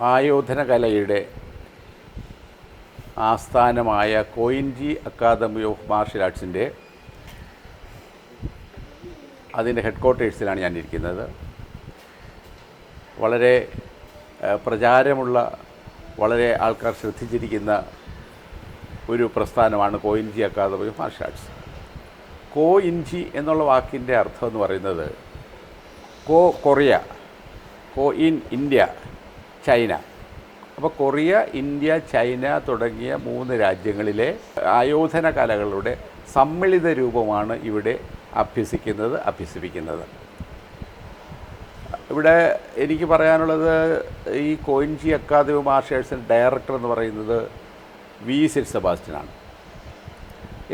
ആയോധന കലയുടെ ആസ്ഥാനമായ കോയിൻജി അക്കാദമി ഓഫ് മാർഷൽ ആർട്സിന്റെ അതിന്റെ ഹെഡ് ക്വാർട്ടേഴ്സിലാണ് ഞാൻ ഇരിക്കുന്നത് വളരെ പ്രചാരമുള്ള വളരെ ആൾക്കാർ ശ്രദ്ധിച്ചിരിക്കുന്ന ഒരു പ്രസ്ഥാനമാണ് Koinji academy of martial arts. Koinji എന്നുള്ള വാക്കിന്റെ അർത്ഥം എന്ന് പറയുന്നത് കോ കൊറിയ കോ ഇൻ ഇന്ത്യ ചൈന. അപ്പോൾ കൊറിയ ഇന്ത്യ ചൈന തുടങ്ങിയ മൂന്ന് രാജ്യങ്ങളിലെ ആയോധന കലകളുടെ സമ്മിളിത രൂപമാണ് ഇവിടെ അഭ്യസിക്കുന്നത് അഭ്യസിപ്പിക്കുന്നത്. ഇവിടെ എനിക്ക് പറയാനുള്ളത് ഈ കോയിൻജി അക്കാദമി മാർഷേഴ്സിന്റെ ഡയറക്ടർ എന്ന് പറയുന്നത് വി സെറ്റ് സെബാസ്റ്റ്യനാണ്.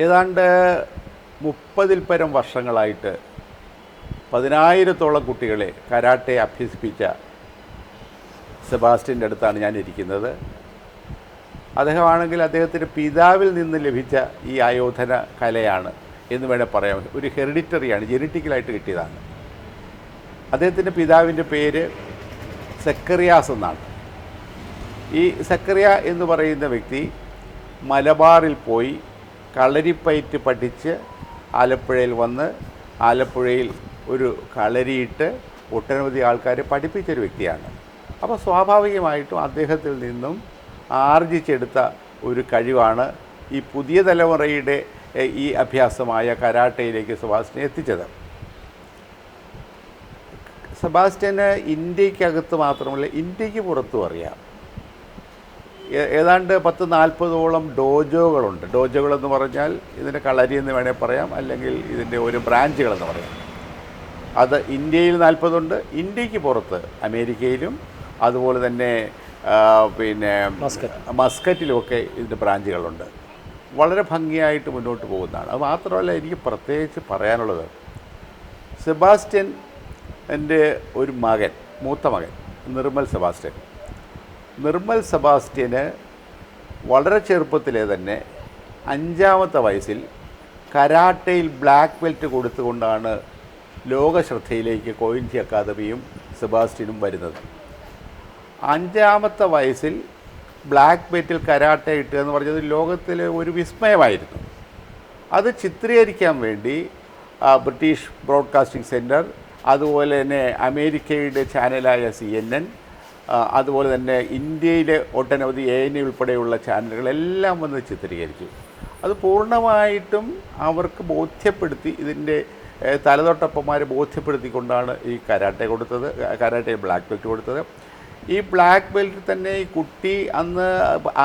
ഏതാണ്ട് മുപ്പതിൽ പരം വർഷങ്ങളായിട്ട് പതിനായിരത്തോളം കുട്ടികളെ കരാട്ടെ അഭ്യസിപ്പിച്ച സെബാസ്റ്റ്യന്റെ അടുത്താണ് ഞാൻ ഇരിക്കുന്നത് അദ്ദേഹമാണെങ്കിൽ അദ്ദേഹത്തിന്റെ പിതാവിൽ നിന്ന് ലഭിച്ച ഈ ആയോധന കലയാണ് എന്ന് വേണേൽ പറയാം. ഒരു ഹെറിഡിറ്ററിയാണ് ജെനറ്റിക്കലായിട്ട് കിട്ടിയതാണ്. അദ്ദേഹത്തിന്റെ പിതാവിന്റെ പേര് സെക്കറിയാസ് എന്നാണ്. ഈ സക്കറിയ എന്ന് പറയുന്ന വ്യക്തി മലബാറിൽ പോയി കളരിപ്പയറ്റ് പഠിച്ച് ആലപ്പുഴയിൽ വന്ന് ആലപ്പുഴയിൽ ഒരു കളരിയിട്ട് ഒട്ടനവധി ആൾക്കാരെ പഠിപ്പിച്ചൊരു വ്യക്തിയാണ്. അപ്പോൾ സ്വാഭാവികമായിട്ടും അദ്ദേഹത്തിൽ നിന്നും ആർജിച്ചെടുത്ത ഒരു കഴിവാണ് ഈ പുതിയ തലമുറയുടെ ഈ അഭ്യാസമായ കരാട്ടയിലേക്ക് സുഭാഷിനെ എത്തിച്ചത്. സെബാസ്റ്റ്യന് ഇന്ത്യക്കകത്ത് മാത്രമല്ല ഇന്ത്യയ്ക്ക് പുറത്തും അറിയാം. ഏതാണ്ട് പത്ത് നാൽപ്പതോളം ഡോജോകളുണ്ട്. ഡോജോകളെന്ന് പറഞ്ഞാൽ ഇതിന്റെ കളരി എന്ന് വേണേൽ പറയാം അല്ലെങ്കിൽ ഇതിന്റെ ഒരു ബ്രാഞ്ചുകളെന്ന് പറയാം. അത് ഇന്ത്യയിൽ നാൽപ്പതുണ്ട് ഇന്ത്യയ്ക്ക് പുറത്ത് അമേരിക്കയിലും അതുപോലെ തന്നെ പിന്നെ മസ്കറ്റിലുമൊക്കെ ഇതിന്റെ ബ്രാഞ്ചുകളുണ്ട്. വളരെ ഭംഗിയായിട്ട് മുന്നോട്ട് പോകുന്നതാണ്. അത് മാത്രമല്ല എനിക്ക് പ്രത്യേകിച്ച് പറയാനുള്ളത് സെബാസ്റ്റ്യൻ എന്റെ ഒരു മകൻ മൂത്ത മകൻ നിർമ്മൽ സെബാസ്റ്റ്യൻ. നിർമ്മൽ സെബാസ്റ്റ്യന് വളരെ ചെറുപ്പത്തിലെ തന്നെ അഞ്ചാമത്തെ വയസ്സിൽ കരാട്ടയിൽ ബ്ലാക്ക് ബെൽറ്റ് കൊടുത്തുകൊണ്ടാണ് ലോകശ്രദ്ധയിലേക്ക് കോയിൻജി അക്കാദമിയും സെബാസ്റ്റ്യനും വരുന്നത്. അഞ്ചാമത്തെ വയസ്സിൽ ബ്ലാക്ക് ബെറ്റിൽ കരാട്ടെ ഇട്ടുക എന്ന് പറഞ്ഞത് ലോകത്തിലെ ഒരു വിസ്മയമായിരുന്നു. അത് ചിത്രീകരിക്കാൻ വേണ്ടി ബ്രിട്ടീഷ് ബ്രോഡ്കാസ്റ്റിംഗ് സെന്റർ അതുപോലെ തന്നെ അമേരിക്കയുടെ ചാനലായ സി എൻ എൻ അതുപോലെ തന്നെ ഇന്ത്യയിലെ ഒട്ടനവധി എ എൻ ഉൾപ്പെടെയുള്ള ചാനലുകളെല്ലാം വന്ന് ചിത്രീകരിച്ചു. അത് പൂർണമായിട്ടും അവർക്ക് ബോധ്യപ്പെടുത്തി ഇതിന്റെ തലതൊട്ടപ്പന്മാരെ ബോധ്യപ്പെടുത്തിക്കൊണ്ടാണ് ഈ കരാട്ടെ കൊടുത്തത് കരാട്ടെ ബ്ലാക്ക് ബെൽറ്റ് കൊടുത്തത്. ഈ ബ്ലാക്ക് ബെൽറ്റ് തന്നെ ഈ കുട്ടി അന്ന്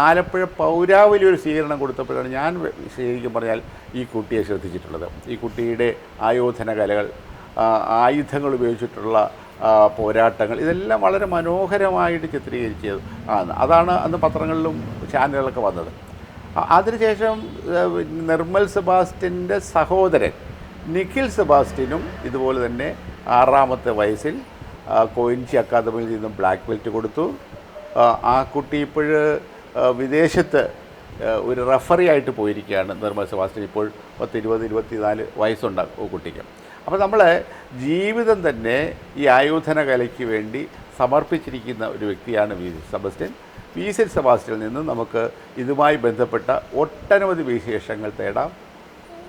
ആലപ്പുഴ പൗരാവലി ഒരു സ്വീകരണം കൊടുത്തപ്പോഴാണ് ഞാൻ ശരിക്കും പറഞ്ഞാൽ ഈ കുട്ടിയെ ശ്രദ്ധിച്ചിട്ടുള്ളത്. ഈ കുട്ടിയുടെ ആയോധന കലകൾ ആയുധങ്ങൾ ഉപയോഗിച്ചിട്ടുള്ള പോരാട്ടങ്ങൾ ഇതെല്ലാം വളരെ മനോഹരമായിട്ട് ചിത്രീകരിച്ചത് ആണ്. അതാണ് അന്ന് പത്രങ്ങളിലും ചാനലുകളൊക്കെ വന്നത്. അതിനുശേഷം നിർമ്മൽ സെബാസ്റ്റിന്റെ സഹോദരൻ നിഖിൽ സെബാസ്റ്റിനും ഇതുപോലെ തന്നെ ആറാമത്തെ വയസ്സിൽ കോയിൻചി അക്കാദമിയിൽ നിന്നും ബ്ലാക്ക് ബെൽറ്റ് കൊടുത്തു. ആ, കുട്ടി ഇപ്പോൾ വിദേശത്ത് ഒരു റഫറി ആയിട്ട് പോയിരിക്കുകയാണ് നിർമ്മൽ സെബാസ്റ്റ്യൻ. ഇപ്പോൾ പത്ത് ഇരുപത് ഇരുപത്തിനാല് വയസ്സുണ്ട് ഓ കുട്ടിക്ക്. അപ്പോൾ നമ്മൾ ജീവിതം തന്നെ ഈ ആയോധന കലയ്ക്ക് വേണ്ടി സമർപ്പിച്ചിരിക്കുന്ന ഒരു വ്യക്തിയാണ് വി സെബാസ്റ്റ്യൻ. വി സെൻ സെബാസ്റ്റ്യനിൽ നിന്ന് നമുക്ക് ഇതുമായി ബന്ധപ്പെട്ട ഒട്ടനവധി വിശേഷങ്ങൾ തേടാം.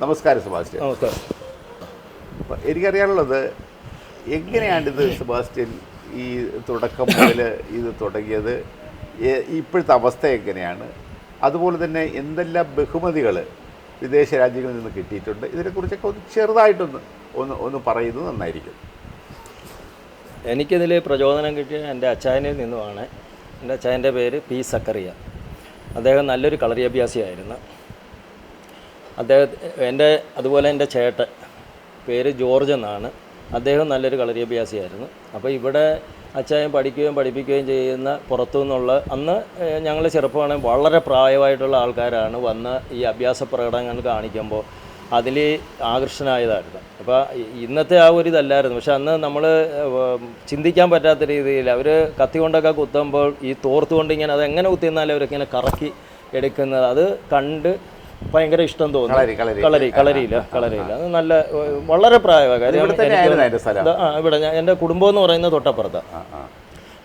നമസ്കാരം സെബാസ്റ്റ്യൻ. നമസ്കാരം. എനിക്കറിയാനുള്ളത് എങ്ങനെയാണ് ഇത് സെബാസ്റ്റ്യൻ ഈ തുടക്കം മുതൽ ഇത് തുടങ്ങിയത്? ഇപ്പോഴത്തെ അവസ്ഥ എങ്ങനെയാണ്? അതുപോലെ തന്നെ എന്തെല്ലാം ബഹുമതികൾ വിദേശ രാജ്യങ്ങളിൽ നിന്ന് കിട്ടിയിട്ടുണ്ട്? ഇതിനെക്കുറിച്ചൊക്കെ ഒന്ന് ചെറുതായിട്ടൊന്ന് ഒന്ന് ഒന്ന് പറയുന്നത് നന്നായിരിക്കും. എനിക്കിതിൽ പ്രചോദനം കിട്ടിയ എന്റെ അച്ചായനിൽ നിന്നുമാണ്. എന്റെ അച്ചായന്റെ പേര് പി സക്കറിയ. അദ്ദേഹം നല്ലൊരു കളരി അഭ്യാസിയായിരുന്നു അദ്ദേഹം എന്റെ അതുപോലെ എന്റെ ചേട്ടൻ പേര് ജോർജ് എന്നാണ്. അദ്ദേഹം നല്ലൊരു കളരി അഭ്യാസിയായിരുന്നു. അപ്പോൾ ഇവിടെ അച്ചായൻ പഠിക്കുകയും പഠിപ്പിക്കുകയും ചെയ്യുന്ന പുറത്തു നിന്നുള്ള അന്ന് ഞങ്ങൾ ചെറുപ്പമാണെങ്കിൽ വളരെ പ്രായമായിട്ടുള്ള ആൾക്കാരാണ് വന്ന് ഈ അഭ്യാസ പ്രകടനങ്ങൾ കാണിക്കുമ്പോൾ അതിൽ ആകർഷനായതായിരുന്നു അപ്പോൾ ഇന്നത്തെ ആ ഒരു ഇതല്ലായിരുന്നു. പക്ഷെ അന്ന് നമ്മൾ ചിന്തിക്കാൻ പറ്റാത്ത രീതിയിൽ അവർ കത്തി കൊണ്ടൊക്കെ കുത്തുമ്പോൾ ഈ തോർത്തുകൊണ്ട് ഇങ്ങനെ അത് എങ്ങനെ കുത്തിയെന്നാലും അവരൊക്കെ ഇങ്ങനെ കറക്കി എടുക്കുന്നത് അത് കണ്ട് ഭയങ്കര ഇഷ്ടം തോന്നുന്നു. കളരി കളരി. കളരി കളരിയില്ല കളരിയില്ല. അത് നല്ല വളരെ പ്രായമായ ഇവിടെ ഞാൻ എന്റെ കുടുംബം എന്ന് പറയുന്നത് തൊട്ടപ്പുറത്താണ്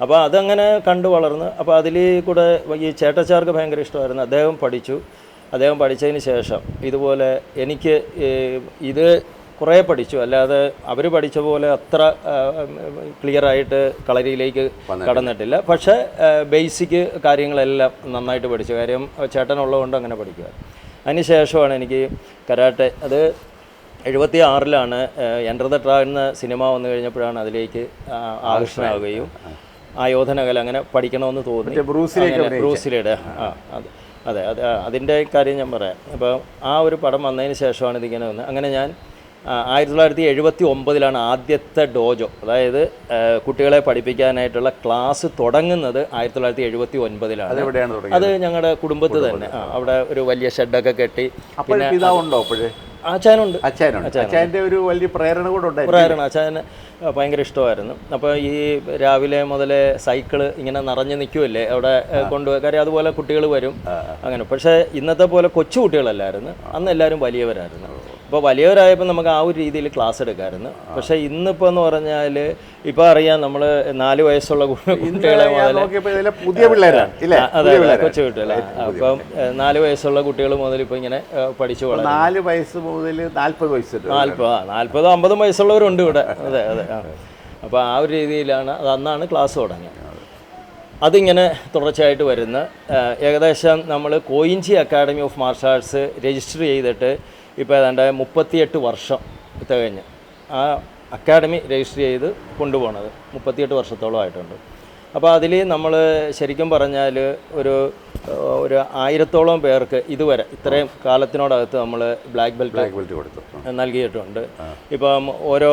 അപ്പോൾ അതങ്ങനെ കണ്ടു വളർന്ന് അപ്പോൾ അതിൽ കൂടെ ഈ ചേട്ടച്ചാർക്ക് ഭയങ്കര ഇഷ്ടമായിരുന്നു. അദ്ദേഹം പഠിച്ചു. അദ്ദേഹം പഠിച്ചതിന് ശേഷം ഇതുപോലെ എനിക്ക് ഇത് കുറേ പഠിച്ചു. അല്ലാതെ അവർ പഠിച്ച പോലെ അത്ര ക്ലിയറായിട്ട് കളരിയിലേക്ക് കടന്നിട്ടില്ല. പക്ഷേ ബേസിക് കാര്യങ്ങളെല്ലാം നന്നായിട്ട് പഠിച്ചു. കാര്യം ചേട്ടനുള്ളതുകൊണ്ട് അങ്ങനെ പഠിക്കുക അതിന് ശേഷമാണ് എനിക്ക് കരാട്ടെ അത് എഴുപത്തി ആറിലാണ് എന്റർ ദ ട്രാ എന്ന സിനിമ വന്നു കഴിഞ്ഞപ്പോഴാണ് അതിലേക്ക് ആ, ആകർഷണമാവുകയും ആയോധനകല അങ്ങനെ പഠിക്കണമെന്ന് തോന്നി. ബ്രൂസിലേക്ക് ബ്രൂസിലിയുടെ ആ അത് അതെ അത് അതിന്റെ കാര്യം ഞാൻ പറയാം. അപ്പോൾ ആ ഒരു പടം വന്നതിന് ശേഷമാണ് ഇതിങ്ങനെ വന്നത്. അങ്ങനെ ഞാൻ ആയിരത്തി തൊള്ളായിരത്തി എഴുപത്തി ഒമ്പതിലാണ് ആദ്യത്തെ ഡോജോ. അതായത് കുട്ടികളെ പഠിപ്പിക്കാനായിട്ടുള്ള ക്ലാസ് തുടങ്ങുന്നത് ആയിരത്തി തൊള്ളായിരത്തി എഴുപത്തി ഒൻപതിലാണ് അത് ഞങ്ങളുടെ കുടുംബത്തിൽ തന്നെ. അവിടെ ഒരു വലിയ ഷെഡൊക്കെ കെട്ടി. പിതാവുണ്ടോ അപ്പോഴേ? അച്ചായനുണ്ട് അച്ചായന്റെ ഒരു വലിയ പ്രേരണ കൂടെ ഉണ്ടായിരുന്നു പ്രേരണ. അച്ഛന് ഭയങ്കര ഇഷ്ടമായിരുന്നു. അപ്പോൾ ഈ രാവിലെ മുതലേ സൈക്കിൾ ഇങ്ങനെ നിറഞ്ഞു നിൽക്കുമല്ലേ അവിടെ കൊണ്ടുപോയി കാര്യം അതുപോലെ കുട്ടികൾ വരും. അങ്ങനെ. പക്ഷേ ഇന്നത്തെ പോലെ കൊച്ചു കുട്ടികളല്ലായിരുന്നു. അന്ന് എല്ലാവരും വലിയവരായിരുന്നു. അപ്പോൾ വലിയവരായപ്പോൾ നമുക്ക് ആ ഒരു രീതിയിൽ ക്ലാസ് എടുക്കാമായിരുന്നു പക്ഷേ ഇന്നിപ്പോൾ എന്ന് പറഞ്ഞാൽ ഇപ്പോൾ അറിയാം നമ്മൾ നാല് വയസ്സുള്ള കുട്ടികളെ മുതൽ പുതിയ പിള്ളേരാണ് അതെ കൊച്ചു കുട്ടികളെ അപ്പം നാല് വയസ്സുള്ള കുട്ടികൾ മുതൽ ഇപ്പോൾ ഇങ്ങനെ പഠിച്ചു വളരും നാല് വയസ്സ് മുതൽ നാൽപ്പത് വയസ്സ്. നാൽപ്പത് നാൽപ്പതും അമ്പതും വയസ്സുള്ളവരുണ്ട് ഇവിടെ. അതെ അതെ അപ്പോൾ ആ ഒരു രീതിയിലാണ് അത് അന്നാണ് ക്ലാസ് തുടങ്ങിയത്. അതിങ്ങനെ തുടർച്ചയായിട്ട് വരുന്ന ഏകദേശം നമ്മൾ Koinji academy of martial arts register ചെയ്തിട്ട് ഇപ്പോൾ ഏതാണ്ട് മുപ്പത്തിയെട്ട് വർഷം തികഞ്ഞ് ആ അക്കാഡമി രജിസ്റ്റർ ചെയ്ത് കൊണ്ടുപോകണത് മുപ്പത്തിയെട്ട് വർഷത്തോളം ആയിട്ടുണ്ട്. അപ്പോൾ അതിൽ നമ്മൾ ശരിക്കും പറഞ്ഞാൽ ഒരു ഒരു ആയിരത്തോളം പേർക്ക് ഇതുവരെ ഇത്രയും കാലത്തിനോടകത്ത് നമ്മൾ ബ്ലാക്ക് ബെൽറ്റ് ബ്ലാക്ക് ബെൽറ്റ് കൊടുത്തു. നൽകിയിട്ടുണ്ട്. ഇപ്പം ഓരോ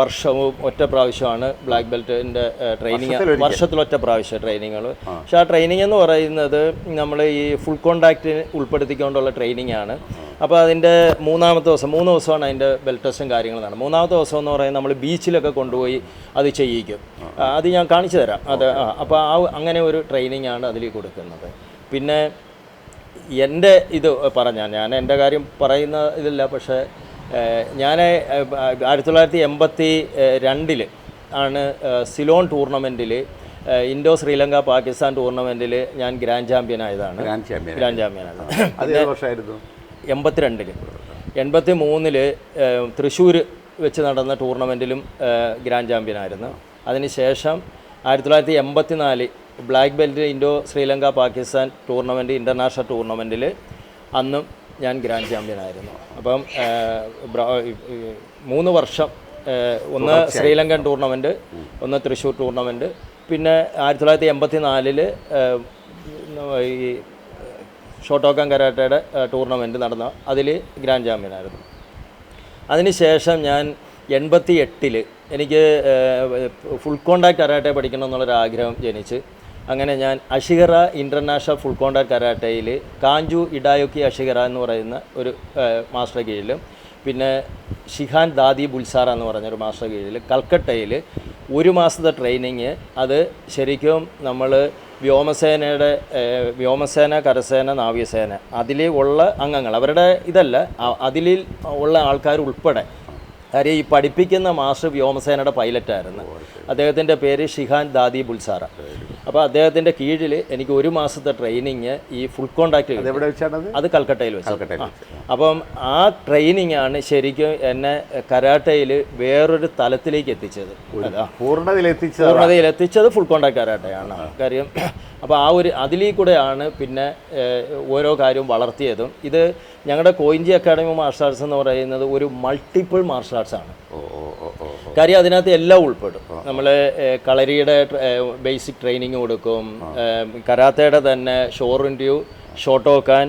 വർഷവും ഒറ്റ പ്രാവശ്യമാണ് ബ്ലാക്ക് ബെൽറ്റിന്റെ ട്രെയിനിങ് വർഷത്തിലൊറ്റ പ്രാവശ്യം ട്രെയിനിങ്ങുകൾ. പക്ഷേ ആ ട്രെയിനിങ് എന്ന് പറയുന്നത് നമ്മൾ ഈ ഫുൾ കോൺടാക്റ്റ് ഉൾപ്പെടുത്തിക്കൊണ്ടുള്ള ട്രെയിനിങ് ആണ്. അപ്പോൾ അതിന്റെ മൂന്നാമത്തെ ദിവസം മൂന്ന് ദിവസമാണ് അതിന്റെ ബെൽറ്റ് ടെസ്റ്റും കാര്യങ്ങളും നടന്നത്. മൂന്നാമത്തെ ദിവസം എന്ന് പറയുന്നത് നമ്മൾ ബീച്ചിലൊക്കെ കൊണ്ടുപോയി അത് ചെയ്യിക്കും. അത് ഞാൻ കാണിച്ചു തരാം. അത് ആ അപ്പോൾ ആ അങ്ങനെ ഒരു ട്രെയിനിങ് ആണ് അതിൽ കൊടുക്കുന്നത്. പിന്നെ എന്റെ ഇത് പറഞ്ഞാൽ ഞാൻ എന്റെ കാര്യം പറയുന്ന ഇതില്ല പക്ഷേ ഞാൻ ആയിരത്തി തൊള്ളായിരത്തി എൺപത്തി രണ്ടിൽ ആണ് സിലോൺ ടൂർണമെന്റിൽ ഇൻഡോ ശ്രീലങ്ക പാകിസ്ഥാൻ ടൂർണമെന്റിൽ ഞാൻ ഗ്രാൻഡ് ചാമ്പ്യൻ ആയതാണ്. ഗ്രാൻഡ് ചാമ്പ്യൻ ഗ്രാൻഡ് ചാമ്പ്യൻ ആയതാണ് അത് ഏത് വർഷമായിരുന്നു എൺപത്തിരണ്ടിൽ എൺപത്തി മൂന്നിൽ തൃശ്ശൂർ വെച്ച് നടന്ന ടൂർണമെന്റിലും ഗ്രാൻഡ് ചാമ്പ്യൻ ആയിരുന്നു അതിനുശേഷം ആയിരത്തി തൊള്ളായിരത്തി എൺപത്തി നാല് black belt Indo Sri Lanka Pakistan tournament international ടൂർണമെന്റിൽ അന്നും ഞാൻ ഗ്രാൻഡ് ചാമ്പ്യൻ ആയിരുന്നു അപ്പം മൂന്ന് വർഷം ഒന്ന് ശ്രീലങ്കൻ ടൂർണമെന്റ് ഒന്ന് തൃശ്ശൂർ ടൂർണമെന്റ് പിന്നെ ആയിരത്തി തൊള്ളായിരത്തി എൺപത്തി നാലിൽ ഈ ഷോട്ടോക്കാൻ കരാട്ടയുടെ ടൂർണമെന്റ് നടന്ന അതിൽ ഗ്രാൻഡ് ചാമ്പ്യനായിരുന്നു. അതിനുശേഷം ഞാൻ എൺപത്തി എട്ടിൽ എനിക്ക് ഫുൾ കോണ്ടാക്ട് കരാട്ടെ പഠിക്കണം എന്നുള്ളൊരു ആഗ്രഹം ജനിച്ച് അങ്ങനെ ഞാൻ അഷിഹറ ഇന്റർനാഷണൽ ഫുൾ കോണ്ടാക്ട് കരാട്ടയിൽ കാഞ്ചു ഇഡായോക്കി അഷിഹറ എന്ന് പറയുന്ന ഒരു മാസ്റ്റർ കീഴിലും പിന്നെ ഷിഹാൻ ദാദി ബുൽസാറ എന്ന് പറഞ്ഞൊരു മാസ്റ്റർ കീഴിൽ കൽക്കട്ടയിൽ ഒരു മാസത്തെ ട്രെയിനിങ് അത് ശരിക്കും നമ്മൾ വ്യോമസേനയുടെ വ്യോമസേന കരസേന നാവികസേന അതിൽ ഉള്ള അംഗങ്ങൾ. അവരുടെ ഇതല്ല അതിൽ ഉള്ള ആൾക്കാർ ഉൾപ്പെടെ കാര്യം ഈ പഠിപ്പിക്കുന്ന മാസ്റ്റർ വ്യോമസേനയുടെ പൈലറ്റായിരുന്നു. അദ്ദേഹത്തിന്റെ പേര് ഷിഹാൻ ദാദി ബുൽസാറ. അപ്പോൾ അദ്ദേഹത്തിന്റെ കീഴിൽ എനിക്ക് ഒരു മാസത്തെ ട്രെയിനിങ് ഈ ഫുൾ കോണ്ടാക്ട് എവിടെ വെച്ചാണത് അത്? കൽക്കട്ടയിൽ വെച്ച്. അപ്പം ആ ട്രെയിനിങ് ആണ് ശരിക്കും എന്നെ കരാട്ടയിൽ വേറൊരു തലത്തിലേക്ക് എത്തിച്ചത്. പൂർണതയിലെത്തിച്ചത് പൂർണതയിൽ എത്തിച്ചത് എത്തിച്ചത് ഫുൾ കോണ്ടാക്ട് കരാട്ടയാണ് കാര്യം അപ്പോൾ ആ ഒരു അതിലേ കൂടെയാണ് പിന്നെ ഓരോ കാര്യവും വളർത്തിയതും. ഇത് ഞങ്ങളുടെ കോയിഞ്ചി അക്കാഡമി മാർഷൽ ആർട്സ് എന്ന് പറയുന്നത് ഒരു മൾട്ടിപ്പിൾ മാർഷൽ ആർട്സ് ആണ്. കാര്യം അതിനകത്ത് എല്ലാം ഉൾപ്പെടും. നമ്മൾ കളരിയുടെ ബേസിക് ട്രെയിനിങ് കൊടുക്കും. കരാത്തയുടെ തന്നെ ഷോറിൻഡ്യൂ ഷോട്ടോക്കാൻ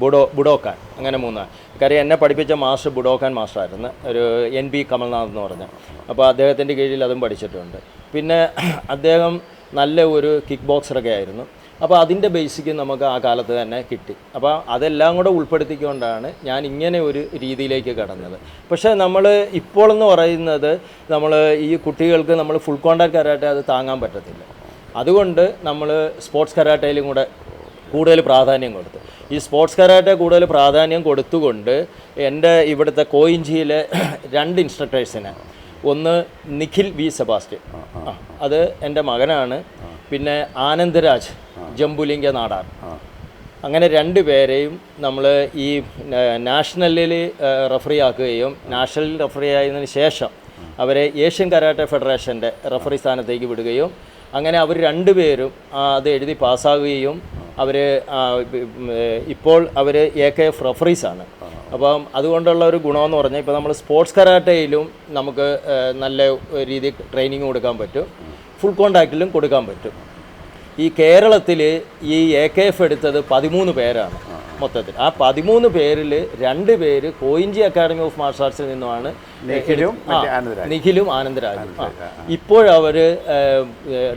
ബുഡോ ബുഡോക്കാൻ അങ്ങനെ മൂന്നാണ് കാര്യം എന്നെ പഠിപ്പിച്ച മാസ്റ്റർ ബുഡോക്കാൻ മാസ്റ്റർ ആയിരുന്നു ഒരു എൻ ബി കമൽനാഥ് എന്ന് പറഞ്ഞ. അപ്പോൾ അദ്ദേഹത്തിന്റെ കീഴിൽ അതും പഠിച്ചിട്ടുണ്ട്. പിന്നെ അദ്ദേഹം നല്ല ഒരു കിക്ക് ബോക്സറൊക്കെ ആയിരുന്നു. അപ്പോൾ അതിന്റെ ബേസിക്ക് നമുക്ക് ആ കാലത്ത് തന്നെ കിട്ടി. അപ്പോൾ അതെല്ലാം കൂടെ ഉൾപ്പെടുത്തിക്കൊണ്ടാണ് ഞാൻ ഇങ്ങനെ ഒരു രീതിയിലേക്ക് കടന്നത്. പക്ഷേ നമ്മൾ ഇപ്പോഴെന്ന് പറയുന്നത് നമ്മൾ ഈ കുട്ടികൾക്ക് നമ്മൾ ഫുൾ കോണ്ടാക്ട് കരാട്ടെ അത് താങ്ങാൻ പറ്റത്തില്ല. അതുകൊണ്ട് നമ്മൾ സ്പോർട്സ് കരാട്ടയിലും കൂടെ കൂടുതൽ പ്രാധാന്യം കൊടുത്തു. ഈ സ്പോർട്സ് കരാട്ടെ കൂടുതൽ പ്രാധാന്യം കൊടുത്തുകൊണ്ട് എന്റെ ഇവിടുത്തെ കോയിഞ്ചിയിലെ രണ്ട് ഇൻസ്ട്രക്ടേഴ്സിനെ ഒന്ന് നിഖിൽ വി സെബാസ്റ്റ്യൻ. അത് എന്റെ മകനാണ്. പിന്നെ ആനന്ദരാജ് ജംബുലിംഗ നാടാർ അങ്ങനെ രണ്ട് പേരെയും നമ്മൾ ഈ നാഷണലിൽ റഫറി ആക്കുകയും നാഷണലിൽ റഫറി ആയതിനു ശേഷം അവരെ ഏഷ്യൻ കരാട്ടെ ഫെഡറേഷന്റെ റഫറി സ്ഥാനത്തേക്ക് വിടുകയും അങ്ങനെ അവർ രണ്ടുപേരും അത് എഴുതി പാസ്സാകുകയും അവർ ഇപ്പോൾ അവർ എ കെ എഫ് റഫറീസാണ് അപ്പം അതുകൊണ്ടുള്ള ഒരു ഗുണമെന്ന് പറഞ്ഞാൽ ഇപ്പോൾ നമ്മൾ സ്പോർട്സ് കരാട്ടയിലും നമുക്ക് നല്ല രീതിയിൽ ട്രെയിനിങ് കൊടുക്കാൻ പറ്റും. ഫുൾ കോണ്ടാക്റ്റിലും കൊടുക്കാൻ പറ്റും. ഈ കേരളത്തിൽ ഈ എ കെ എഫ് എടുത്തത് പതിമൂന്ന് പേരാണ് മൊത്തത്തിൽ. ആ പതിമൂന്ന് പേരിൽ രണ്ട് പേര് കോയിഞ്ചി അക്കാഡമി ഓഫ് മാർഷൽ ആർട്സിൽ നിന്നുമാണ് നിഖിലും ആനന്ദരാജ്. നിഖിലും ആനന്ദരാജും. ഇപ്പോഴവർ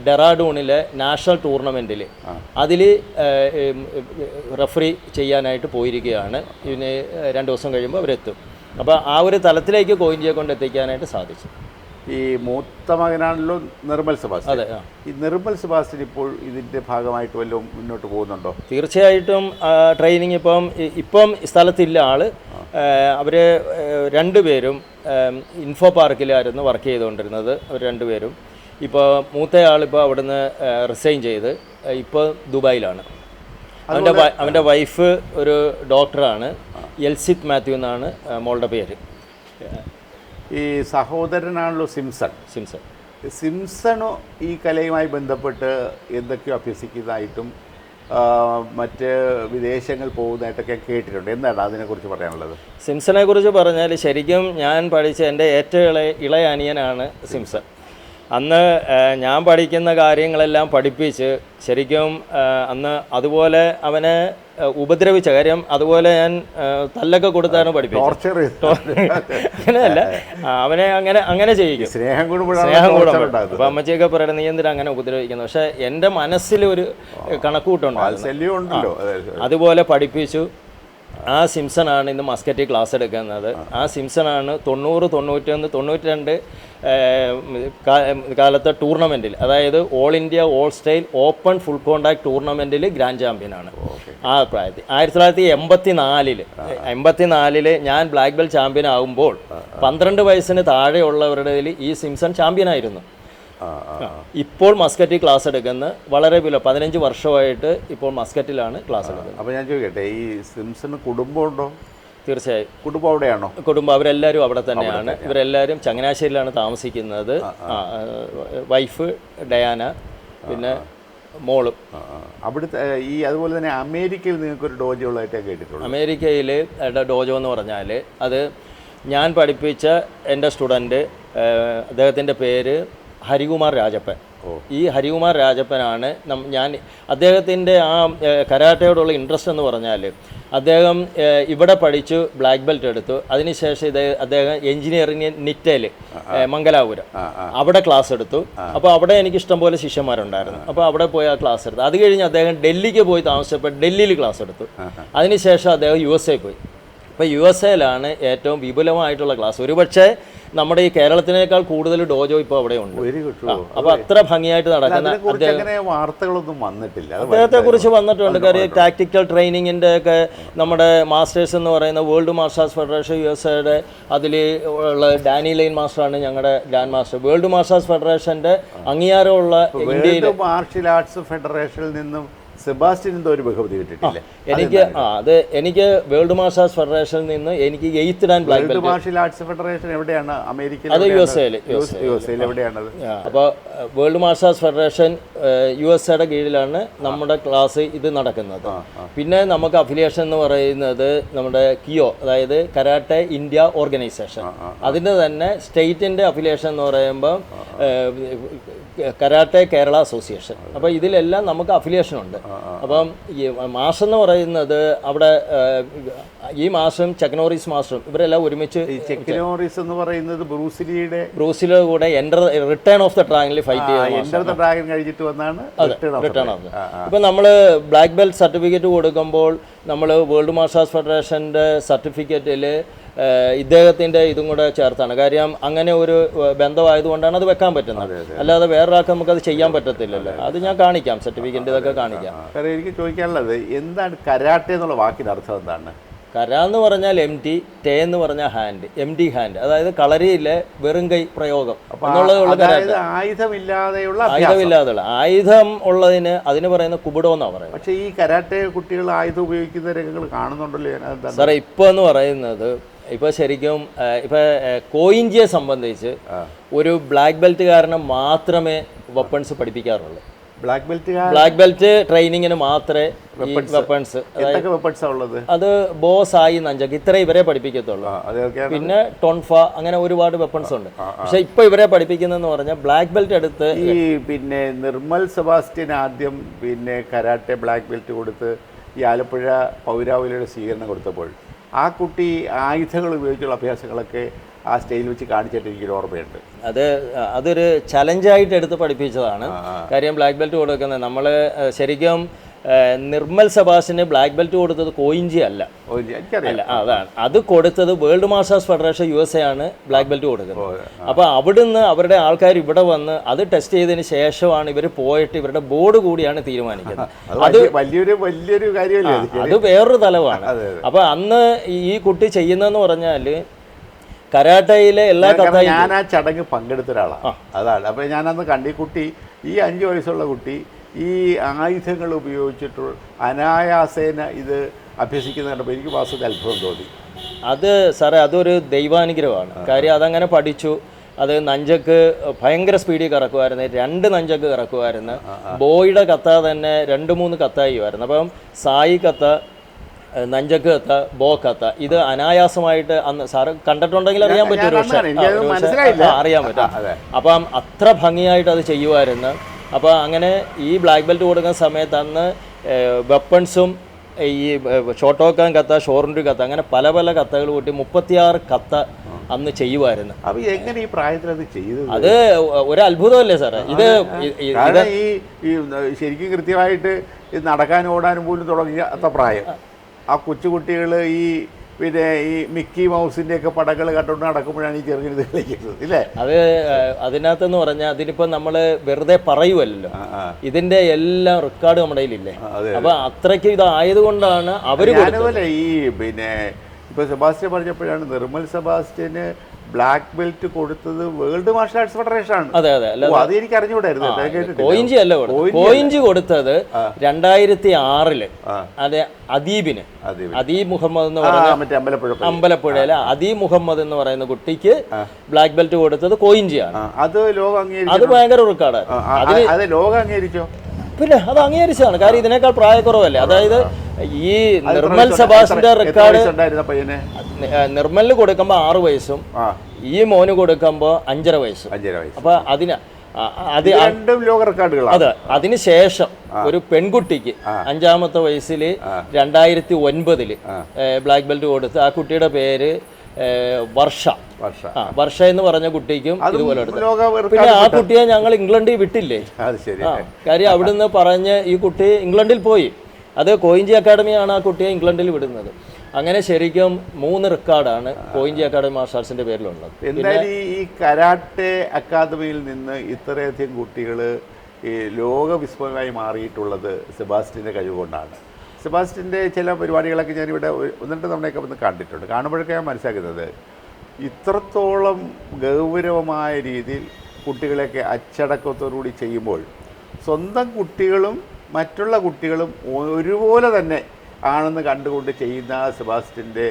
ഡെറാഡൂണിലെ നാഷണൽ ടൂർണമെന്റിൽ അതിൽ റഫറി ചെയ്യാനായിട്ട് പോയിരിക്കുകയാണ്. ഇതിന് രണ്ട് ദിവസം കഴിയുമ്പോൾ അവരെത്തും. അപ്പോൾ ആ ഒരു തലത്തിലേക്ക് കോയിഞ്ചിയെ കൊണ്ട് എത്തിക്കാനായിട്ട് സാധിച്ചു. ഈ മൂത്ത മകനാണല്ലോ നിർമ്മൽ സെബാസ്റ്റ്യൻ. അതെ ഈ നിർമ്മൽ സെബാസ്റ്റ്യൻ ഇപ്പോൾ ഇതിന്റെ ഭാഗമായിട്ട് വല്ലതും മുന്നോട്ട് പോകുന്നുണ്ടോ? തീർച്ചയായിട്ടും ട്രെയിനിങ് ഇപ്പം ഇപ്പം സ്ഥലത്തില്ല ആൾ. അവർ രണ്ടുപേരും ഇൻഫോ പാർക്കിലായിരുന്നു വർക്ക് ചെയ്തുകൊണ്ടിരുന്നത് അവർ രണ്ടുപേരും. ഇപ്പോൾ മൂത്തയാളിപ്പോൾ അവിടുന്ന് റിസൈൻ ചെയ്ത് ഇപ്പോൾ ദുബായിലാണ്. അവന്റെ അവന്റെ വൈഫ് ഒരു ഡോക്ടറാണ് എൽസിത് മാത്യു എന്നാണ് മോളുടെ പേര്. ഈ സഹോദരനാണല്ലോ സിംസൺ. സിംസൺ. സിംസണോ ഈ കലയുമായി ബന്ധപ്പെട്ട് എന്തൊക്കെയോ അഭ്യസിക്കുന്നതായിട്ടും മറ്റ് വിദേശങ്ങൾ പോകുന്നതായിട്ടൊക്കെ കേട്ടിട്ടുണ്ട്. എന്താണ് അതിനെക്കുറിച്ച് പറയാനുള്ളത്? സിംസനെ കുറിച്ച് പറഞ്ഞാൽ ശരിക്കും ഞാൻ പഠിച്ച എന്റെ ഏറ്റവും ഇളയ ഇളയ അനിയനാണ് സിംസൺ. അന്ന് ഞാൻ പഠിക്കുന്ന കാര്യങ്ങളെല്ലാം പഠിപ്പിച്ച് ശരിക്കും അന്ന് അതുപോലെ അവനെ ഉപദ്രവിച്ച കാര്യം അതുപോലെ ഞാൻ തല്ലൊക്കെ കൊടുത്താണ് പഠിപ്പിച്ചത്. അങ്ങനെയല്ല. അവനെ അങ്ങനെ അങ്ങനെ ചെയ്യിക്കും. സ്നേഹം സ്നേഹം അപ്പൊ അമ്മച്ചിയൊക്കെ പറയണത് നീ എന്തിനാ അങ്ങനെ ഉപദ്രവിക്കുന്നത്? പക്ഷെ എന്റെ മനസ്സിൽ ഒരു ഉണ്ടല്ലോ. അതുപോലെ പഠിപ്പിച്ചു. ആ സിംസൺ ആണ് ഇന്ന് മസ്കറ്റി ക്ലാസ് എടുക്കുന്നത്. ആ. സിംസൺ ആണ് തൊണ്ണൂറ് തൊണ്ണൂറ്റൊന്ന് തൊണ്ണൂറ്റി രണ്ട് കാലത്തെ ടൂർണമെന്റിൽ അതായത് all India all style open full contact ടൂർണമെന്റിൽ ഗ്രാൻഡ് ചാമ്പ്യനാണ്. ആ പ്രായത്തിൽ ആയിരത്തി തൊള്ളായിരത്തി എൺപത്തി നാലിൽ എൺപത്തി നാലിൽ ഞാൻ ബ്ലാക്ക് ബെൽറ്റ് ചാമ്പ്യൻ ആകുമ്പോൾ പന്ത്രണ്ട് വയസ്സിന് താഴെയുള്ളവരുടെ ഈ സിംസൺ ചാമ്പ്യനായിരുന്നു. ഇപ്പോൾ മസ്കറ്റിൽ ക്ലാസ് എടുക്കുന്ന വളരെ വില പതിനഞ്ച് വർഷമായിട്ട് ഇപ്പോൾ മസ്കറ്റിലാണ് ക്ലാസ് എടുക്കുന്നത്. അപ്പോൾ ഞാൻ ചോദിക്കട്ടെ ഈ സിംസൺ കുടുംബമുണ്ടോ തീർച്ചയായും. കുടുംബം അവിടെയാണോ? കുടുംബം അവരെല്ലാവരും അവിടെ തന്നെയാണ്. ഇവരെല്ലാവരും ചങ്ങനാശ്ശേരിയിലാണ് താമസിക്കുന്നത്. വൈഫ് ഡയാന പിന്നെ മോളും. അവിടുത്തെ ഈ അതുപോലെ തന്നെ അമേരിക്കയിൽ നിങ്ങൾക്കൊരു ഡോജോ ഉള്ളതായിട്ട് കേട്ടിട്ടുണ്ട് കേട്ടിട്ടുള്ളൂ അമേരിക്കയിൽ ഡോജോ എന്ന് പറഞ്ഞാൽ അത് ഞാൻ പഠിപ്പിച്ച എന്റെ സ്റ്റുഡന്റ് അദ്ദേഹത്തിന്റെ പേര് ഹരികുമാർ രാജപ്പൻ. ഈ ഹരികുമാർ രാജപ്പനാണ് ഞാൻ അദ്ദേഹത്തിന്റെ ആ കരാട്ടയോടുള്ള ഇൻട്രസ്റ്റ് എന്ന് പറഞ്ഞാൽ അദ്ദേഹം ഇവിടെ പഠിച്ചു ബ്ലാക്ക് ബെൽറ്റ് എടുത്തു. അതിനുശേഷം ഇത് അദ്ദേഹം എഞ്ചിനീയറിംഗ് നിറ്റയിൽ മംഗലാപുരം. അവിടെ ക്ലാസ് എടുത്തു. അപ്പോൾ അവിടെ എനിക്ക് ഇഷ്ടംപോലെ ശിഷ്യന്മാരുണ്ടായിരുന്നു അപ്പോൾ അവിടെ പോയി ആ ക്ലാസ് എടുത്തു. അത് കഴിഞ്ഞ് അദ്ദേഹം ഡൽഹിക്ക് പോയി താമസിച്ചപ്പോൾ ഡൽഹിയിൽ ക്ലാസ് എടുത്തു. അതിനുശേഷം അദ്ദേഹം യു എസ് എ പോയി. അപ്പോൾ യു എസ് എയിലാണ് ഏറ്റവും വിപുലമായിട്ടുള്ള ക്ലാസ് ഒരുപക്ഷെ നമ്മുടെ ഈ കേരളത്തിനേക്കാൾ കൂടുതൽ ഡോജോ ഇപ്പോൾ അവിടെ ഉണ്ട്. അപ്പൊ അപ്പോൾ അത്ര ഭംഗിയായിട്ട് നടക്കുന്ന വാർത്തകളൊന്നും വന്നിട്ടില്ല. അദ്ദേഹത്തെ കുറിച്ച് വന്നിട്ടുണ്ട്. കാര്യം ടാക്ടിക്കൽ ട്രെയിനിങ്ങിന്റെ ഒക്കെ നമ്മുടെ മാസ്റ്റേഴ്സ് എന്ന് പറയുന്ന world masters federation U S എയുടെ അതിൽ ഉള്ള ഡാനി ലൈൻ മാസ്റ്ററാണ് ഞങ്ങളുടെ ഗ്രാൻഡ് മാസ്റ്റർ വേൾഡ് മാസ്റ്റേഴ്സ് ഫെഡറേഷന്റെ അംഗീകാരമുള്ള ഇന്ത്യയിൽ വേൾഡ് മാർഷ്യൽ ആർട്സ് ഫെഡറേഷനിൽ നിന്നും സെബാസ്റ്റ്യൻ എന്തോ ഒരു ബഹുമതി കിട്ടിയിട്ടില്ല? എനിക്ക് ആ അത് എനിക്ക് വേൾഡ് മാസ്റ്റേഴ്സ് ഫെഡറേഷനിൽ നിന്ന് എനിക്ക് eighth and black world martial arts federation എവിടെയാണ്? അമേരിക്കയിൽ അത് യു എസ് എയിൽ യു എസ് എയിൽ എവിടെയാണത്? അപ്പോൾ world masters federation U S എയുടെ കീഴിലാണ് നമ്മുടെ ക്ലാസ് ഇത് നടക്കുന്നത്. പിന്നെ നമുക്ക് അഫിലിയേഷൻ എന്ന് പറയുന്നത് നമ്മുടെ കിയോ അതായത് കരാട്ടെ ഇന്ത്യ ഓർഗനൈസേഷൻ. അതിന്റെ തന്നെ സ്റ്റേറ്റിന്റെ അഫിലിയേഷൻ എന്ന് പറയുമ്പോൾ കരാട്ടെ കേരള അസോസിയേഷൻ. അപ്പോൾ ഇതിലെല്ലാം നമുക്ക് അഫിലിയേഷൻ ഉണ്ട് അപ്പം ഈ മാസം എന്ന് പറയുന്നത് അവിടെ ഈ മാസം ചെക്നോറീസ് മാസ്റ്ററും ഇവരെല്ലാം ഒരുമിച്ച് ചെക്നോറീസ് എന്ന് പറയുന്നത് ബ്രൂസിലിയുടെ ബ്രൂസിലോ കൂടെ എന്റർ റിട്ടേൺ ഓഫ് ദ ട്രാങ്കിൽ ഫൈറ്റ് ദ ഡ്രാഗൺ കഴിഞ്ഞിട്ട് വന്നാണ് റിട്ടേൺ ഓഫ് ഇപ്പം നമ്മൾ ബ്ലാക്ക് ബെൽറ്റ് സർട്ടിഫിക്കറ്റ് കൊടുക്കുമ്പോൾ നമ്മൾ വേൾഡ് മാസ്റ്റേഴ്സ് ഫെഡറേഷന്റെ സർട്ടിഫിക്കറ്റിൽ ഇദ്ദേഹത്തിന്റെ ഇതും കൂടെ ചേർത്താണ്. കാര്യം അങ്ങനെ ഒരു ബന്ധമായതുകൊണ്ടാണ് അത് വെക്കാൻ പറ്റുന്നത്. അല്ലാതെ വേറൊരാൾക്ക് നമുക്കത് ചെയ്യാൻ പറ്റത്തില്ലല്ലോ. അത് ഞാൻ കാണിക്കാം. സർട്ടിഫിക്കറ്റ് ഇതൊക്കെ കാണിക്കാം. കാരണം എനിക്ക് ചോദിക്കാനുള്ളത് എന്താണ് കരാട്ടെ എന്നുള്ള വാക്കിന്റെ അർത്ഥം എന്താണ്? കര എന്ന് പറഞ്ഞാൽ എം ടി ടെ എന്ന് പറഞ്ഞാൽ ഹാൻഡ് എം ടി ഹാൻഡ്. അതായത് കളരിയിലെ വെറും കൈ പ്രയോഗം എന്നുള്ളതുള്ള ആയുധമില്ലാതെയുള്ള ആയുധമില്ലാതെയുള്ള. ആയുധം ഉള്ളതിന് അതിന് പറയുന്ന കുബിടോ എന്നാണ് പറയുന്നത്. പക്ഷേ ഈ കരാട്ടെ കുട്ടികൾ ആയുധം ഉപയോഗിക്കുന്ന രംഗങ്ങൾ കാണുന്നുണ്ടല്ലോ? സാറേ ഇപ്പോൾ എന്ന് പറയുന്നത് ഇപ്പോൾ ശരിക്കും ഇപ്പോൾ കോയിഞ്ചിയെ സംബന്ധിച്ച് ഒരു ബ്ലാക്ക് ബെൽറ്റ് കാരണം മാത്രമേ വെപ്പൺസ് പഠിപ്പിക്കാറുള്ളൂ. ബ്ലാക്ക് ബെൽറ്റ് ബ്ലാക്ക് ബെൽറ്റ് ട്രെയിനിങ്ങിന് മാത്രമേ വെപ്പൺസ് വെപ്പൺസ് ഉള്ളത്? അത് ബോസ് ആയി നഞ്ചക്ക് ഇത്ര ഇവരെ പഠിപ്പിക്കത്തുള്ളൂ. പിന്നെ ടോൺഫ അങ്ങനെ ഒരുപാട് വെപ്പൺസ് ഉണ്ട്. പക്ഷെ ഇപ്പൊ ഇവരെ പഠിപ്പിക്കുന്നതെന്ന് പറഞ്ഞാൽ ബ്ലാക്ക് ബെൽറ്റ് എടുത്ത് ഈ പിന്നെ നിർമ്മൽ സെബാസ്റ്റ്യൻ ആദ്യം പിന്നെ കരാട്ടെ ബ്ലാക്ക് ബെൽറ്റ് കൊടുത്ത് ഈ ആലപ്പുഴ പൗരാവലിയുടെ സ്വീകരണം കൊടുത്തപ്പോൾ ആ കുട്ടി ആയുധങ്ങൾ ഉപയോഗിച്ചുള്ള അഭ്യാസങ്ങളൊക്കെ ആ സ്റ്റേജിൽ വെച്ച് കാണിച്ചിട്ട് എനിക്കൊരു ഓർമ്മയുണ്ട്. അത് അതൊരു ചലഞ്ചായിട്ട് എടുത്ത് പഠിപ്പിച്ചതാണ്. കാര്യം ബ്ലാക്ക് ബെൽറ്റ് കൊടുക്കുന്നത് നമ്മൾ ശരിക്കും നിർമ്മൽ സബാസിന് ബ്ലാക്ക് ബെൽറ്റ് കൊടുത്തത് കോയിഞ്ചി അല്ല. അതാണ് അത്. കൊടുത്തത് world masters federation U S A ആണ് ബ്ലാക്ക് ബെൽറ്റ് കൊടുക്കുന്നത്. അപ്പോൾ അവിടുന്ന് അവരുടെ ആൾക്കാർ ഇവിടെ വന്ന് അത് ടെസ്റ്റ് ചെയ്തതിന് ശേഷമാണ് ഇവർ പോയിട്ട് ഇവരുടെ ബോർഡ് കൂടിയാണ് തീരുമാനിക്കുന്നത്. അത് വലിയൊരു വലിയൊരു കാര്യമല്ലേ അത് വേറൊരു തലവാണ്. അപ്പൊ അന്ന് ഈ കുട്ടി ചെയ്യുന്നതെന്ന് പറഞ്ഞാൽ കരാട്ടയിലെ എല്ലാ കഥയും ഞാൻ ആ ചടങ്ങ് പങ്കെടുത്ത ഒരാളാണ്. അതാണ്. അപ്പോൾ ഞാനന്ന് കണ്ടി കുട്ടി ഈ അഞ്ച് വയസ്സുള്ള കുട്ടി ഈ ആയുധങ്ങൾ ഉപയോഗിച്ചിട്ട് അനായാസേന ഇത് അഭ്യസിക്കുന്ന കണ്ടപ്പോൾ എനിക്ക് വാസ്തവത്തിൽ അത്ഭുതം തോന്നി. അത് സാറേ അതൊരു ദൈവാനുഗ്രഹമാണ്. കാര്യം അതങ്ങനെ പഠിച്ചു. അത് നഞ്ചക്ക് ഭയങ്കര സ്പീഡിൽ കറക്കുമായിരുന്നു. രണ്ട് നഞ്ചക്ക് കറക്കുമായിരുന്നു. ബോയുടെ കത്ത തന്നെ രണ്ട് മൂന്ന് കത്തായിരുന്നു അപ്പം സായി കത്ത നഞ്ചക്ക് കത്ത ബോ കത്ത ഇത് അനായാസമായിട്ട് അന്ന് സാറ് കണ്ടിട്ടുണ്ടെങ്കിൽ അറിയാൻ പറ്റും. അറിയാൻ പറ്റും. അപ്പം അത്ര ഭംഗിയായിട്ട് അത് ചെയ്യുമായിരുന്നു. അപ്പോൾ അങ്ങനെ ഈ ബ്ലാക്ക് ബെൽറ്റ് കൊടുക്കുന്ന സമയത്ത് അന്ന് വെപ്പൺസും ഈ ഷോട്ടോക്കാൻ കത്ത ഷോറിന്റെ കത്ത അങ്ങനെ പല പല കത്തകൾ കൂട്ടി മുപ്പത്തിയാറ് കത്ത അന്ന് ചെയ്യുമായിരുന്നു എങ്ങനെ ഈ പ്രായത്തിൽ അത് ചെയ്തത്? അത് ഒരു അത്ഭുതമല്ലേ സാറേ? ഇത് ഈ ശരിക്കും കൃത്യമായിട്ട് നടക്കാൻ നടക്കാനും ഓടാനും പോലും തുടങ്ങിയ പ്രായം. ആ. കൊച്ചുകുട്ടികൾ ഈ പിന്നെ ഈ മിക്കി മൗസിന്റെ ഒക്കെ പടങ്ങൾ കണ്ടുകൊണ്ട് നടക്കുമ്പോഴാണ് ഈ ചെറുകിന് ഇത് കളിക്കുന്നത് ഇല്ലേ? അത് അതിനകത്തെന്ന് പറഞ്ഞാൽ അതിനിപ്പോൾ നമ്മൾ വെറുതെ പറയുമല്ലോ. ഇതിന്റെ എല്ലാം റെക്കോർഡ് നമ്മുടെ കയ്യിലില്ലേ? അപ്പൊ അത്രയ്ക്ക് ഇതായതുകൊണ്ടാണ് അവർ ഈ പിന്നെ ഇപ്പൊ സെബാസ്റ്റ്യൻ പറഞ്ഞപ്പോഴാണ് നിർമ്മൽ സെബാസ്റ്റ്യന് ബ്ലാക്ക് ബെൽറ്റ് കൊടുത്തത് വേൾഡ് മാർഷൽ ആർട്സ് ഫെഡറേഷൻ ആണ്. അതെ അതെ. അത് എനിക്ക് അറിഞ്ഞുകൂടായിരുന്നു. കോയിഞ്ചി അല്ല കൊടുത്തത്. കോയിഞ്ചി കോയിഞ്ചി കൊടുത്തത് രണ്ടായിരത്തി ആറിൽ അതെ അദീബിന്. അദീബ് മുഹമ്മദ് എന്ന് പറയുന്ന. അമ്പലപ്പുഴയിലെ അദീബ് മുഹമ്മദ് എന്ന് പറയുന്ന കുട്ടിക്ക് ബ്ലാക്ക് ബെൽറ്റ് കൊടുത്തത് കോയിഞ്ചിയാണ് അത് ലോകം അത് ഭയങ്കര ആ, അത് ലോകം അംഗീകരിച്ചോ? പിന്നെ അത് അംഗീകരിച്ചതാണ്. കാര്യം ഇതിനേക്കാൾ പ്രായക്കുറവല്ലേ? അതായത് ഈ നിർമ്മൽ സഭാസിന്റെ സബാസിന്റെ റെക്കോർഡ് നിർമ്മലിന് കൊടുക്കുമ്പോൾ ആറ് വയസ്സും ഈ മോന് കൊടുക്കുമ്പോൾ അഞ്ചര വയസ്സും. അഞ്ചര വയസ്സ്. അപ്പൊ അതിന് അത് രണ്ടും ലോക റെക്കോർഡുകളാണ്. അതെ അതിനുശേഷം ഒരു പെൺകുട്ടിക്ക് അഞ്ചാമത്തെ വയസ്സിൽ രണ്ടായിരത്തി ഒൻപതിൽ ബ്ലാക്ക് ബെൽറ്റ് കൊടുത്ത് ആ കുട്ടിയുടെ പേര് വർഷ. വർഷ. വർഷ എന്ന് പറഞ്ഞ കുട്ടിക്കും ഇതുപോലെ പിന്നെ ആ കുട്ടിയെ ഞങ്ങൾ ഇംഗ്ലണ്ടിൽ വിട്ടില്ലേ? കാര്യം അവിടുന്ന് പറഞ്ഞ് ഈ കുട്ടി ഇംഗ്ലണ്ടിൽ പോയി. അത് കോയിഞ്ചി അക്കാഡമിയാണ് ആ കുട്ടിയെ ഇംഗ്ലണ്ടിൽ വിടുന്നത്. അങ്ങനെ ശരിക്കും മൂന്ന് റെക്കോർഡാണ് കോയിഞ്ചി അക്കാഡമി മാർഷൽ ആർട്സിന്റെ പേരിലുള്ളത്. എന്തായാലും ഈ- കരാട്ടെ അക്കാദമിയിൽ നിന്ന് ഇത്രയധികം കുട്ടികൾ ഈ ലോക വിസ്മയമായി മാറിയിട്ടുള്ളത് സെബാസ്റ്റിന്റെ കഴിവുകൊണ്ടാണ് സെബാസ്റ്റിന്റെ ചില പരിപാടികളൊക്കെ ഞാനിവിടെ ഒന്ന് രണ്ട് തവണയൊക്കെ വന്ന് കണ്ടിട്ടുണ്ട്. കാണുമ്പോഴൊക്കെ ഞാൻ മനസ്സിലാക്കുന്നത് ഇത്രത്തോളം ഗൗരവമായ രീതിയിൽ കുട്ടികളെയൊക്കെ അച്ചടക്കത്തോടുകൂടി ചെയ്യുമ്പോൾ സ്വന്തം കുട്ടികളും മറ്റുള്ള കുട്ടികളും ഒരുപോലെ തന്നെ ആണെന്ന് കണ്ടുകൊണ്ട് ചെയ്യുന്ന സെബാസ്റ്റിന്റെ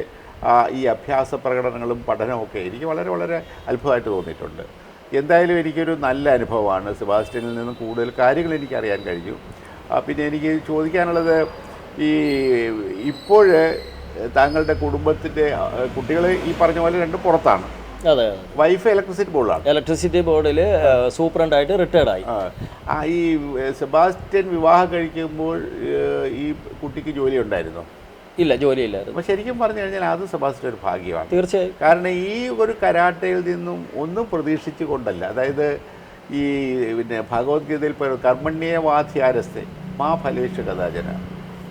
ആ, ഈ അഭ്യാസ പ്രകടനങ്ങളും പഠനമൊക്കെ എനിക്ക് വളരെ വളരെ അത്ഭുതമായിട്ട് തോന്നിയിട്ടുണ്ട്. എന്തായാലും എനിക്കൊരു നല്ല അനുഭവമാണ് സെബാസ്റ്റ്യനിൽ നിന്നും കൂടുതൽ കാര്യങ്ങൾ എനിക്കറിയാൻ കഴിഞ്ഞു. പിന്നെ എനിക്ക് ചോദിക്കാനുള്ളത് ഈ ഇപ്പോൾ താങ്കളുടെ കുടുംബത്തിന്റെ കുട്ടികൾ ഈ പറഞ്ഞ പോലെ രണ്ടും പുറത്താണ്. അതെ വൈഫ് ഇലക്ട്രിസിറ്റി ബോർഡാണ് ഇലക്ട്രിസിറ്റി ബോർഡിൽ സൂപ്രണ്ടായിട്ട് റിട്ടയർഡ് ആയി. ആ, ഈ സെബാസ്റ്റ്യൻ വിവാഹം കഴിക്കുമ്പോൾ ഈ കുട്ടിക്ക് ജോലി ഉണ്ടായിരുന്നോ ഇല്ല ജോലിയില്ലായിരുന്നു. അപ്പോൾ ശരിക്കും പറഞ്ഞു കഴിഞ്ഞാൽ അത് സെബാസ്റ്റ്യൻ ഒരു ഭാഗ്യമാണ്. തീർച്ചയായും. കാരണം ഈ ഒരു കരാട്ടയിൽ നിന്നും ഒന്നും പ്രതീക്ഷിച്ചു കൊണ്ടല്ല അതായത് ഈ പിന്നെ ഭഗവത്ഗീതയിൽ പറയുന്നത് കർമ്മണ്യവാധ്യാരസ്ഥെ മാ ഫലേഷ കഥാചന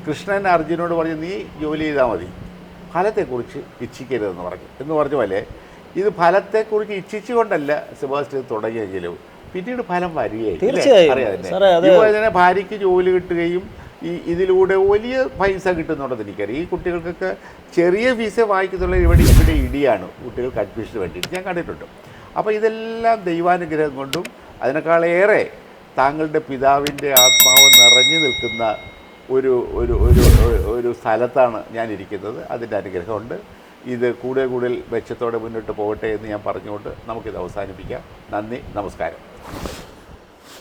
കൃഷ്ണൻ അർജുനോട് പറഞ്ഞു നീ ജോലി ചെയ്താൽ മതി. ഫലത്തെക്കുറിച്ച് ഇച്ഛിക്കരുതെന്ന് പറഞ്ഞു. എന്ന് പറഞ്ഞ പോലെ ഇത് ഫലത്തെക്കുറിച്ച് ഇച്ഛിച്ചുകൊണ്ടല്ല സെബാസ്റ്റ്യൻ തുടങ്ങിയെങ്കിലും പിന്നീട് ഫലം വരികയായി തീർച്ചയായും. ഭാര്യയ്ക്ക് ജോലി കിട്ടുകയും ഈ ഇതിലൂടെ വലിയ പൈസ കിട്ടുന്നുണ്ടെന്ന് എനിക്കറിയാം. ഈ കുട്ടികൾക്കൊക്കെ ചെറിയ ഫീസ് വാങ്ങിക്കുന്നുള്ള ഇവിടെ ഇവിടെ ഇടിയാണ്. കുട്ടികൾക്ക് അഡ്മിഷന് വേണ്ടിയിട്ട് ഞാൻ കണ്ടിട്ടുണ്ട്. അപ്പോൾ ഇതെല്ലാം ദൈവാനുഗ്രഹം കൊണ്ടും അതിനേക്കാളേറെ താങ്കളുടെ പിതാവിന്റെ ആത്മാവ് നിറഞ്ഞു നിൽക്കുന്ന ഒരു ഒരു ഒരു ഒരു- ഒരു സ്ഥലത്താണ് ഞാൻ ഇരിക്കുന്നത്. അതിന്റെ അനുഗ്രഹമുണ്ട്. ഇത് കൂടുതൽ കൂടുതൽ വെച്ചത്തോടെ മുന്നോട്ട് പോകട്ടെ എന്ന് ഞാൻ പറഞ്ഞുകൊണ്ട് നമുക്കിത് അവസാനിപ്പിക്കാം. നന്ദി നമസ്കാരം.